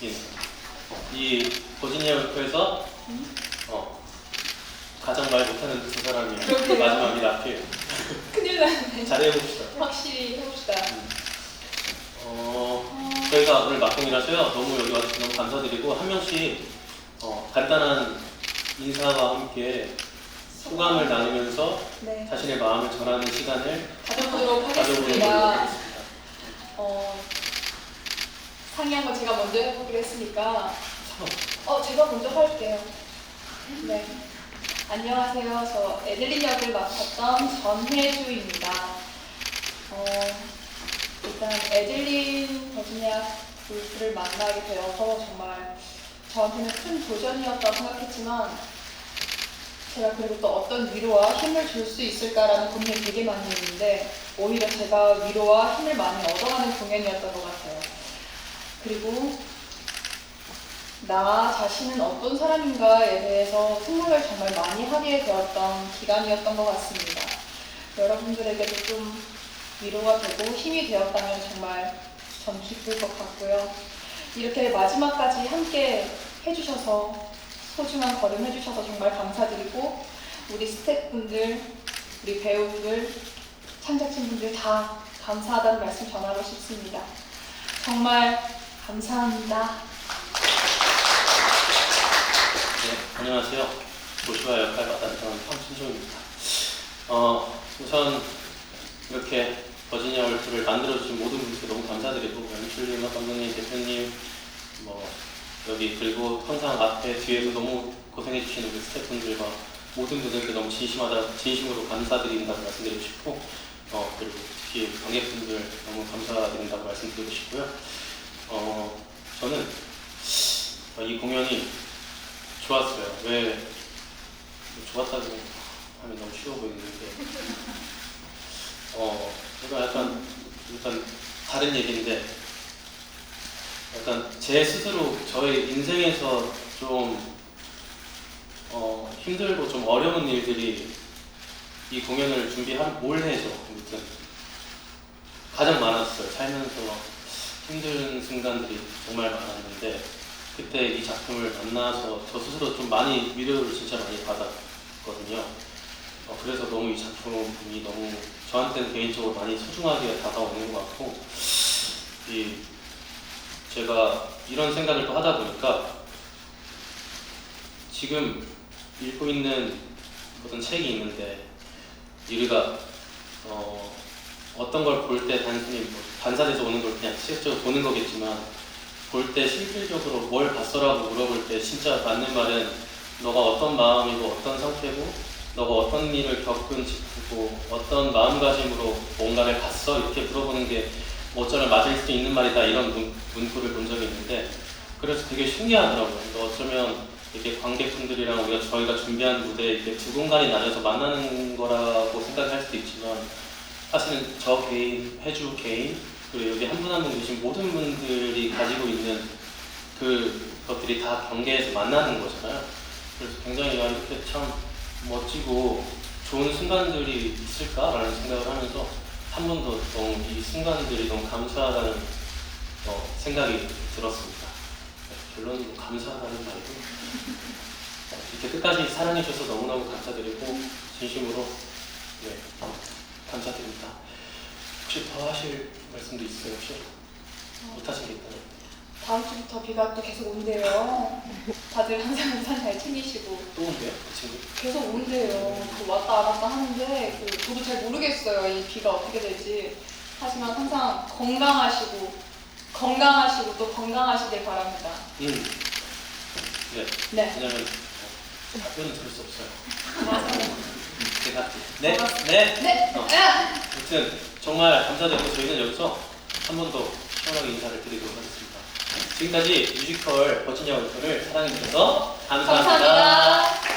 이 버지니아 울프에서 어, 가장 말 못하는 두 사람이 그러게요. 마지막이 앞에 큰일 났네. 잘해봅시다. 확실히 해봅시다. 어, 저희가 오늘 막공이라서요. 너무 여기 와주셔서 너무 감사드리고 한 명씩 어, 간단한 인사와 함께 소감을 나누면서 네. 자신의 마음을 전하는 시간을 가져보도록 가져보도록 하겠습니다. 하겠습니다. 어, 상의한 거 제가 먼저 해보기로 했으니까 어 제가 먼저 할게요. 네. 안녕하세요. 저 에들린 역을 맡았던 전혜주입니다. 어, 일단 에들린 버지니아 불프를 만나게 되어서 정말 저한테는 큰 도전이었다고 생각했지만 제가 그리고 또 어떤 위로와 힘을 줄 수 있을까라는 고민을 되게 많이 했는데 오히려 제가 위로와 힘을 많이 얻어가는 공연이었던 것 같아요. 그리고 나 자신은 어떤 사람인가에 대해서 생각을 정말 많이 하게 되었던 기간이었던 것 같습니다. 여러분들에게도 좀 위로가 되고 힘이 되었다면 정말 전 기쁠 것 같고요. 이렇게 마지막까지 함께 해주셔서 소중한 걸음 해주셔서 정말 감사드리고 우리 스태프분들, 우리 배우들, 창작진분들 다 감사하다는 말씀 전하고 싶습니다. 정말 감사합니다. 네, 안녕하세요. 조슈아 역할 맡았던 황신종입니다. 어, 우선 이렇게 버지니아 월트를 만들어주신 모든 분들께 너무 감사드리고 연출님, 감독님, 대표님, 뭐 여기 그리고 항상 앞에 뒤에서 너무 고생해주시는 우리 스태프분들과 모든 분들께 너무 진심하다, 진심으로 감사드린다고 말씀드리고 싶고 어, 그리고 특히 관객분들 너무 감사드린다고 말씀드리고 싶고요. 어, 저는 어, 이 공연이 좋았어요. 왜 좋았다고 하면 너무 쉬워 보이는데. 어 이거 약간 일단 다른 얘기인데 약간 제 스스로 저의 인생에서 좀 어, 힘들고 좀 어려운 일들이 이 공연을 준비한 올 해죠. 아무튼. 가장 많았어요. 살면서 힘든 순간들이 정말 많았는데 그때 이 작품을 만나서 저 스스로 좀 많이 위로를 진짜 많이 받았거든요. 어, 그래서 너무 이 작품이 너무 저한테는 개인적으로 많이 소중하게 다가오는 것 같고 이 제가 이런 생각을 또 하다 보니까 지금 읽고 있는 어떤 책이 있는데 우리가 어, 어떤 걸 볼 때 단순히 뭐 반사돼서 오는 걸 그냥 시각적으로 보는 거겠지만 볼 때 실질적으로 뭘 봤어라고 물어볼 때 진짜 맞는 말은 너가 어떤 마음이고 어떤 상태고 너가 어떤 일을 겪은 직후고 어떤 마음가짐으로 뭔가를 봤어 이렇게 물어보는 게 어쩌면 맞을 수 있는 말이다 이런 문, 문구를 본 적이 있는데 그래서 되게 신기하더라고요. 그러니까 어쩌면 이렇게 관객분들이랑 우리가 저희가 준비한 무대 이렇게 두 공간이 나뉘어서 만나는 거라고 생각할 수도 있지만 사실은 저 개인, 해주 개인 그리고 여기 한 분 한 분 계신 모든 분들이 가지고 있는 그 것들이 다 경계에서 만나는 거잖아요. 그래서 굉장히 아, 이렇게 참 멋지고 좋은 순간들이 있을까라는 생각을 하면서 한 번 더 너무 이 순간들이 너무 감사하다는 어, 생각이 들었습니다. 네, 결론은 뭐 감사하다는 말이고 어, 이렇게 끝까지 사랑해주셔서 너무너무 감사드리고 진심으로 네, 감사드립니다. 혹시 더 하실 말씀도 있어요? 혹시 못하신 게 있다면? 다음 주부터 비가 또 계속 온대요. 다들 항상 우산 잘 챙기시고 또 온대요? 그 친구? 계속 온대요. 그 왔다 안 왔다 하는데 그 저도 잘 모르겠어요. 이 비가 어떻게 될지. 하지만 항상 건강하시고 건강하시고 또 건강하시길 바랍니다. 음. 네. 네. 왜냐면 어, 답변은 들을 수 없어요. 맞아요. 제가 네. 네. 네. 어. 아! 아무튼 정말 감사드리고 저희는 여기서 한 번 더 시원하게 인사를 드리도록 하겠습니다. 지금까지 뮤지컬 버지니아 월터를 사랑해주셔서 감사합니다. 감사합니다.